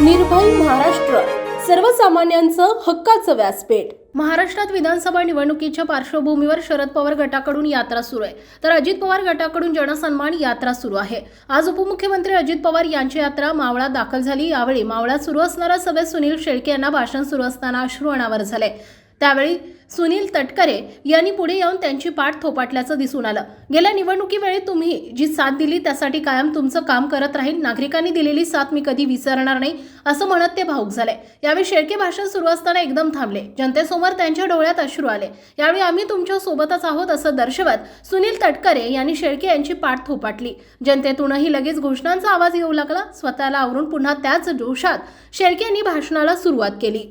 निर्भय महाराष्ट्र. सर्वसामान्यांचं हक्काचं व्यासपीठ. महाराष्ट्रात विधानसभा निवडणुकीच्या पार्श्वभूमीवर शरद पवार गटाकडून यात्रा सुरू आहे. तर अजित पवार गटाकडून जनसन्मान यात्रा सुरू आहे. आज उपमुख्यमंत्री अजित पवार यांची यात्रा मावळात दाखल झाली. यावेळी मावळात सुरू असणाऱ्या सभेत सुनील शेळके यांना भाषण सुरू असताना अश्रू अनावर झाले. त्यावेळी सुनील तटकरे यांनी पुढे येऊन त्यांची पाठ थोपाटल्याचं दिसून आलं. गेल्या निवडणुकीवेळी तुम्ही जी साथ दिली त्यासाठी कायम तुमचं काम करत राहील नागरिकांनी दिलेली साथ मी कधी विसरणार नाही असं म्हणत ते भाऊक झाले. यावेळी शेळके भाषण सुरू असताना एकदम थांबले. जनतेसमोर त्यांच्या डोळ्यात अश्रू आले. यावेळी आम्ही तुमच्या सोबतच आहोत असं दर्शवत सुनील तटकरे यांनी शेळके यांची पाठ थोपाटली. जनतेतूनही लगेच घोषणांचा आवाज येऊ लागला. स्वतःला आवरून पुन्हा त्याच जोशात शेळके यांनी भाषणाला सुरुवात केली.